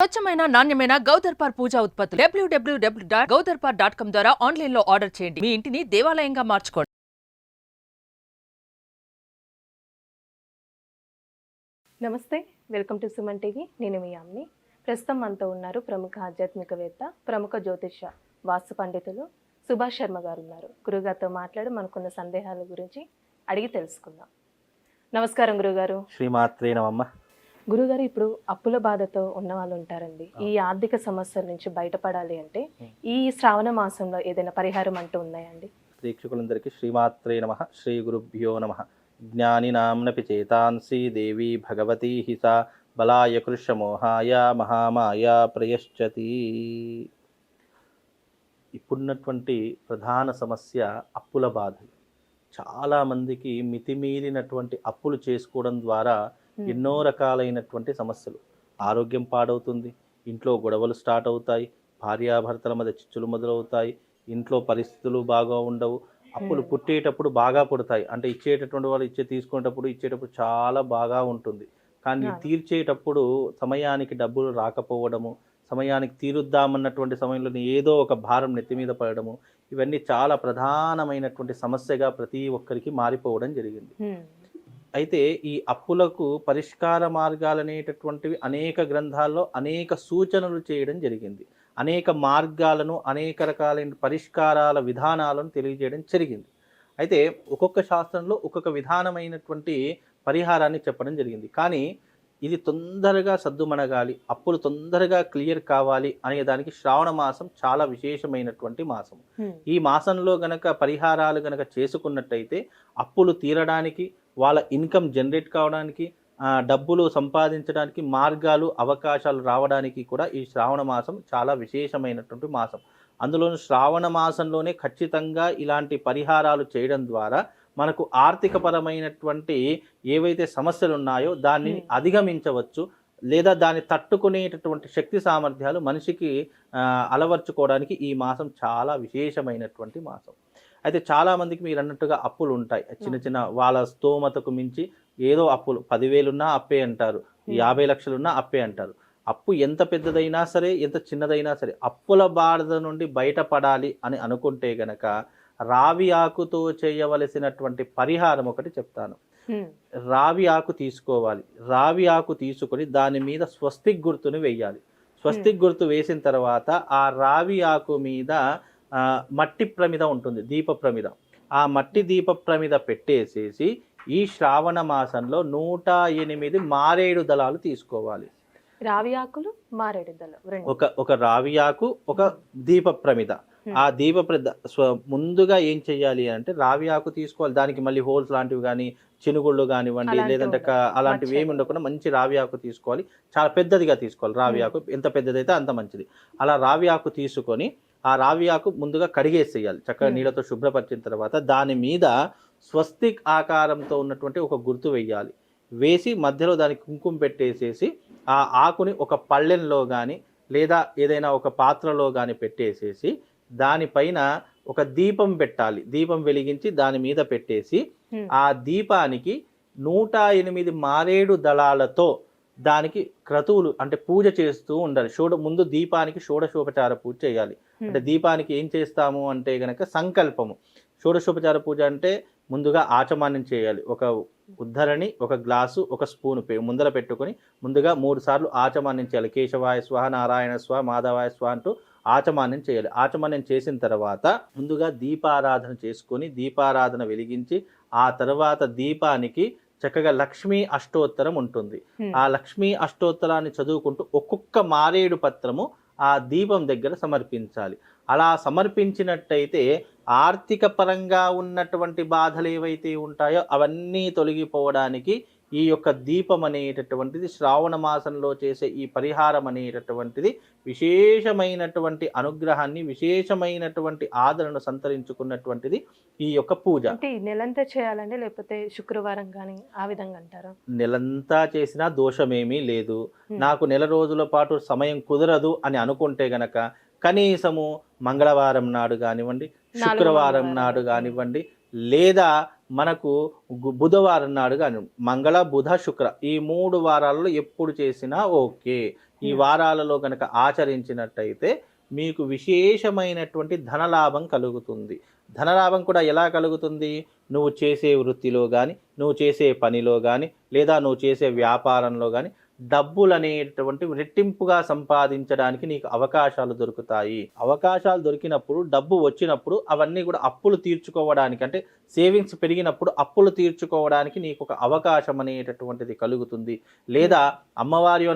స్వచ్ఛమైన నాణ్యమైన గౌదర్పార్ పూజా ఉత్పత్తులు. డబ్ల్యూడబ్ల్యూడబ్ల్యూ డాట్ గౌదర్పార్ డాట్ కామ్ ద్వారా ఆన్లైన్లో ఆర్డర్ చేయండి. మీ ఇంటిని దేవాలయంగా మార్చుకోండి. నమస్తే. Welcome to Suman TV. నేను మీ అమ్మి. ప్రస్తుతం మనతో ఉన్నారు ప్రముఖ ఆధ్యాత్మికవేత్త ప్రముఖ జ్యోతిష వాస్తు పండితులు సుభాష్ శర్మ గారు ఉన్నారు. గురుగారితో మాట్లాడి మనకున్న సందేహాల గురించి అడిగి తెలుసుకుందాం. నమస్కారం గురుగారు శ్రీమాత్రే నమమ్మ గురుగారు ఇప్పుడు అప్పుల బాధతో ఉన్న వాళ్ళు ఉంటారండి ఈ ఆర్థిక సమస్యల నుంచి బయటపడాలి అంటే ఈ శ్రావణ మాసంలో ఏదైనా పరిహారం అంటూ ఉన్నాయండి ప్రేక్షకులందరికీ శ్రీమాత్రే నమ శ్రీ గురుభ్యో నమ. జ్ఞానినాంనపి చేతాంసి దేవి భగవతి హిస బలాయ కృషమోహాయ మహామాయ ప్రయశ్చతి. ఇప్పుడున్నటువంటి ప్రధాన సమస్య అప్పుల బాధలు. చాలామందికి మితిమీరినటువంటి అప్పులు చేసుకోవడం ద్వారా ఎన్నో రకాలైనటువంటి సమస్యలు ఆరోగ్యం పాడవుతుంది ఇంట్లో గొడవలు స్టార్ట్ అవుతాయి భార్యాభర్తల మధ్య చిచ్చులు మొదలవుతాయి ఇంట్లో పరిస్థితులు బాగా ఉండవు అప్పులు Hmm. పుట్టేటప్పుడు బాగా పుడతాయి అంటే ఇచ్చేటటువంటి వాళ్ళు ఇచ్చే తీసుకునేటప్పుడు ఇచ్చేటప్పుడు చాలా బాగా ఉంటుంది కానీ. తీర్చేటప్పుడు సమయానికి డబ్బులు రాకపోవడము సమయానికి తీరుద్దామన్నటువంటి సమయంలో ఏదో ఒక భారం నెత్తి మీద పడడము ఇవన్నీ చాలా ప్రధానమైనటువంటి సమస్యగా ప్రతి ఒక్కరికి మారిపోవడం జరిగింది హ్మ్. అయితే ఈ అప్పులకు పరిష్కార మార్గాలు అనేటటువంటివి అనేక గ్రంథాల్లో అనేక సూచనలు చేయడం జరిగింది. అనేక మార్గాలను అనేక రకాలైన పరిష్కారాల విధానాలను తెలియజేయడం జరిగింది. అయితే ఒక్కొక్క శాస్త్రంలో ఒక్కొక్క విధానమైనటువంటి పరిహారాన్ని చెప్పడం జరిగింది. కానీ ఇది తొందరగా సద్దుమణగాలి అప్పులు తొందరగా క్లియర్ కావాలి అనే దానికి శ్రావణ మాసం చాలా విశేషమైనటువంటి మాసం. ఈ మాసంలో గనక పరిహారాలు గనక చేసుకున్నట్టయితే అప్పులు తీరడానికి వాళ్ళ ఇన్కమ్ జనరేట్ కావడానికి డబ్బులు సంపాదించడానికి మార్గాలు అవకాశాలు రావడానికి కూడా ఈ శ్రావణ మాసం చాలా విశేషమైనటువంటి మాసం అందులోనూ శ్రావణ మాసంలోనే ఖచ్చితంగా ఇలాంటి పరిహారాలు చేయడం ద్వారా మనకు ఆర్థికపరమైనటువంటి ఏవైతే సమస్యలు ఉన్నాయో దాన్ని. అధిగమించవచ్చు లేదా దాన్ని తట్టుకునేటటువంటి శక్తి సామర్థ్యాలు మనిషికి అలవర్చుకోవడానికి ఈ మాసం చాలా విశేషమైనటువంటి మాసం అయితే చాలా మందికి మీరు అన్నట్టుగా అప్పులు ఉంటాయి. చిన్న చిన్న వాళ్ళ స్తోమతకు మించి ఏదో అప్పులు. పదివేలున్నా అప్పే అంటారు. యాభై లక్షలున్నా అప్పే అంటారు. అప్పు ఎంత పెద్దదైనా సరే ఎంత చిన్నదైనా సరే అప్పుల బాధ నుండి బయటపడాలి అని అనుకుంటే గనక రావి ఆకుతో చేయవలసినటువంటి పరిహారం ఒకటి చెప్తాను. రావి ఆకు తీసుకోవాలి. రావి ఆకు తీసుకొని దాని మీద స్వస్తిక్ గుర్తుని వేయాలి. స్వస్తిక్ గుర్తు వేసిన తర్వాత ఆ రావి ఆకు మీద మట్టి ప్రమిద ఉంటుంది దీప ప్రమిద ఆ మట్టి దీప ప్రమిద పెట్టేసేసి ఈ శ్రావణ మాసంలో నూట ఎనిమిది మారేడు దళాలు తీసుకోవాలి రావి ఆకులు మారేడు దళం రెండు ఒక ఒక రావి ఆకు ఒక దీప ప్రమిద. ఆ దీప ప్రమిద స్వ ముందుగా ఏం చెయ్యాలి అంటే రావి ఆకు తీసుకోవాలి దానికి మళ్ళీ హోల్స్ లాంటివి కానీ చినుగుళ్ళు కానివ్వండి లేదంటే. అలాంటివి ఏమి. ఉండకుండా మంచి రావి ఆకు తీసుకోవాలి చాలా పెద్దదిగా తీసుకోవాలి రావి. ఆకు ఎంత పెద్దదైతే అంత మంచిది అలా రావి ఆకు తీసుకొని ఆ రావి ఆకు ముందుగా కడిగేసేయాలి చక్కగా. నీళ్ళతో శుభ్రపరిచిన తర్వాత దాని మీద స్వస్తిక్ ఆకారంతో ఉన్నటువంటి ఒక గుర్తు వేయాలి వేసి మధ్యలో దానికి కుంకుమ పెట్టేసేసి ఆ ఆకుని ఒక పళ్ళెంలో కానీ లేదా ఏదైనా ఒక పాత్రలో కానీ పెట్టేసేసి దానిపైన ఒక దీపం పెట్టాలి దీపం వెలిగించి దాని మీద పెట్టేసి. ఆ దీపానికి నూట ఎనిమిది మారేడు దళాలతో దానికి క్రతువులు అంటే పూజ చేస్తూ ఉండాలి. షోడ ముందు దీపానికి షోడశోపచార పూజ చేయాలి. అంటే దీపానికి ఏం చేస్తాము అంటే గనక సంకల్పము. షోడశోపచార పూజ అంటే ముందుగా ఆచమాన్యం చేయాలి. ఒక ఉద్ధరణి ఒక గ్లాసు ఒక స్పూన్ పే- ముందర పెట్టుకొని ముందుగా మూడు సార్లు ఆచమాన్యం చేయాలి. కేశవాయ స్వ నారాయణ స్వ మాధవాయ స్వ అంటూ ఆచమాన్యం చేయాలి. ఆచమాన్యం చేసిన తర్వాత ముందుగా దీపారాధన చేసుకొని దీపారాధన వెలిగించి ఆ తర్వాత దీపానికి చక్కగా లక్ష్మీ అష్టోత్తరం ఉంటుంది. ఆ లక్ష్మీ అష్టోత్తరాన్ని చదువుకుంటూ ఒక్కొక్క మారేడు పత్రము ఆ దీపం దగ్గర సమర్పించాలి అలా సమర్పించినట్టయితే ఆర్థిక పరంగా ఉన్నటువంటి బాధలు ఏవైతే ఉంటాయో అవన్నీ తొలగిపోవడానికి ఈ యొక్క దీపం అనేటటువంటిది శ్రావణ మాసంలో చేసే ఈ పరిహారం అనేటటువంటిది విశేషమైనటువంటి అనుగ్రహాన్ని విశేషమైనటువంటి ఆదరణ సంతరించుకున్నటువంటిది ఈ యొక్క పూజ అంటే నెలంతా చేయాలండి లేకపోతే శుక్రవారం కానీ ఆ విధంగా అంటారా నెలంతా చేసినా దోషమేమీ లేదు. నాకు నెల రోజుల పాటు సమయం కుదరదు అని అనుకుంటే గనక కనీసము మంగళవారం నాడు కానివ్వండి శుక్రవారం. నాడు కానివ్వండి లేదా మనకు బుధవారం నాడు కానీ మంగళ బుధ శుక్ర ఈ మూడు వారాల్లో ఎప్పుడు చేసినా ఓకే. ఈ Hmm. వారాలలో గనక ఆచరించినట్టయితే మీకు విశేషమైనటువంటి ధనలాభం కలుగుతుంది. ధనలాభం కూడా ఎలా కలుగుతుంది? నువ్వు చేసే వృత్తిలో కానీ నువ్వు చేసే పనిలో కానీ లేదా నువ్వు చేసే వ్యాపారంలో కానీ డబ్బులు అనేటువంటి రెట్టింపుగా సంపాదించడానికి నీకు అవకాశాలు దొరుకుతాయి. అవకాశాలు దొరికినప్పుడు డబ్బు వచ్చినప్పుడు అవన్నీ కూడా అప్పులు తీర్చుకోవడానికి అంటే సేవింగ్స్ పెరిగినప్పుడు అప్పులు తీర్చుకోవడానికి నీకు ఒక అవకాశం అనేటటువంటిది కలుగుతుంది. లేదా అమ్మవారి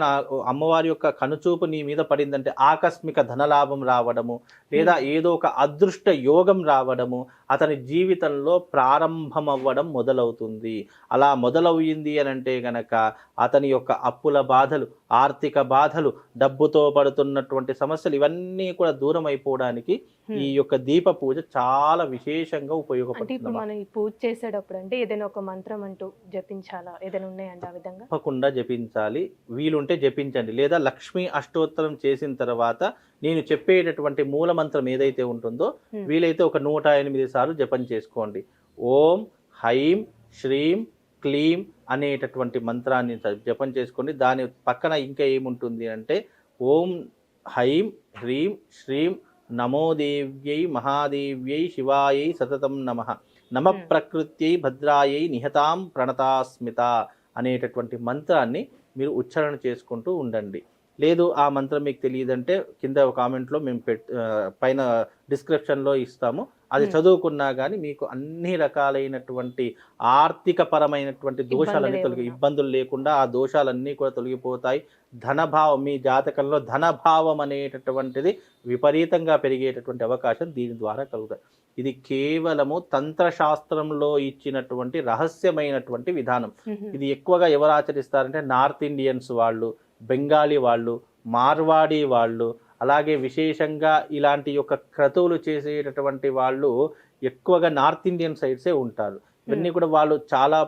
అమ్మవారి యొక్క కనుచూపు నీ మీద పడిందంటే ఆకస్మిక ధనలాభం రావడము లేదా ఏదో ఒక అదృష్ట యోగం రావడము అతని జీవితంలో ప్రారంభం అవ్వడం మొదలవుతుంది. అలా మొదలవుతుంది అని అంటే గనక అతని యొక్క అప్పుల బాధలు ఆర్థిక బాధలు డబ్బుతో పడుతున్నటువంటి సమస్యలు ఇవన్నీ కూడా దూరం అయిపోవడానికి. ఈ యొక్క దీప పూజ చాలా విశేషంగా అంటే ఇప్పుడు ఉపయోగపడుతుంది మనం ఈ పూజ చేసేటప్పుడు అంటే ఏదైనా ఒక మంత్రం అంటూ జపించాలా? ఏదైనా ఉన్నాయండి ఆ విధంగా? తప్పకుండా జపించాలి. వీలుంటే జపించండి. లేదా లక్ష్మీ అష్టోత్తరం చేసిన తర్వాత నేను చెప్పేటటువంటి మూల మంత్రం ఏదైతే ఉంటుందో. వీలైతే ఒక నూట ఎనిమిది సార్లు జపం చేసుకోండి. ఓం హైం శ్రీం క్లీం అనేటటువంటి మంత్రాన్ని జపం చేసుకోండి దాని పక్కన ఇంకా ఏముంటుంది అంటే ఓం హైం హ్రీం శ్రీం నమో దేవ్యై మహాదేవ్యై శివాయై సతతం నమ. నమ Hmm. ప్రకృత్యై భద్రాయై నిహతాం ప్రణతాస్మిత అనేటటువంటి మంత్రాన్ని మీరు ఉచ్చారణ చేసుకుంటూ ఉండండి. లేదు ఆ మంత్రం మీకు తెలియదంటే కింద కామెంట్లో మేము పెట్ పైన డిస్క్రిప్షన్లో ఇస్తాము. అది. చదువుకున్నా కానీ మీకు అన్ని రకాలైనటువంటి ఆర్థిక పరమైనటువంటి దోషాలన్నీ తొలగి. ఇబ్బందులు లేకుండా ఆ దోషాలన్నీ కూడా తొలగిపోతాయి ధనభావం మీ జాతకంలో ధనభావం అనేటటువంటిది విపరీతంగా పెరిగేటటువంటి అవకాశం దీని ద్వారా కలుగుతాయి ఇది కేవలము తంత్రశాస్త్రంలో ఇచ్చినటువంటి రహస్యమైనటువంటి విధానం ఇది ఎక్కువగా ఎవరు ఆచరిస్తారంటే నార్త్ ఇండియన్స్ వాళ్ళు బెంగాలీ వాళ్ళు మార్వాడి వాళ్ళు అలాగే విశేషంగా ఇలాంటి యొక్క క్రతువులు చేసేటటువంటి వాళ్ళు ఎక్కువగా నార్త్ ఇండియన్ సైడ్సే ఉంటారు. ఇవన్నీ కూడా వాళ్ళు చాలా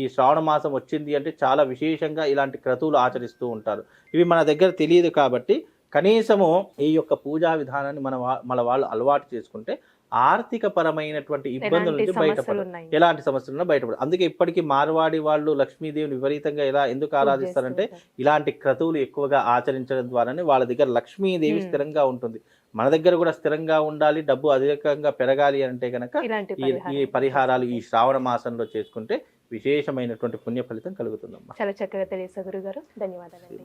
ఈ శ్రావణ మాసం వచ్చింది అంటే చాలా విశేషంగా ఇలాంటి క్రతువులు ఆచరిస్తూ ఉంటారు. ఇవి మన దగ్గర తెలియదు కాబట్టి కనీసము ఈ యొక్క పూజా విధానాన్ని మన మన వాళ్ళు అలవాటు చేసుకుంటే ఆర్థిక పరమైనటువంటి ఇబ్బందుల నుంచి సమస్యలు బయటపడ ఉన్నాయి? ఎలాంటి సమస్యలున్నా బయటపడదు అందుకే ఇప్పటికీ మార్వాడి వాళ్ళు లక్ష్మీదేవిని విపరీతంగా ఎలా ఎందుకు ఆరాధిస్తారంటే. ఇలాంటి క్రతువులు ఎక్కువగా ఆచరించడం ద్వారానే వాళ్ళ దగ్గర లక్ష్మీదేవి. స్థిరంగా ఉంటుంది. మన దగ్గర కూడా స్థిరంగా ఉండాలి డబ్బు అధికంగా పెరగాలి అంటే కనుక ఈ పరిహారాలు ఈ శ్రావణ మాసంలో చేసుకుంటే విశేషమైనటువంటి పుణ్య ఫలితం కలుగుతుందమ్మా. చాలా చక్కగా తెలియసా గురుగారు. ధన్యవాదాలండి.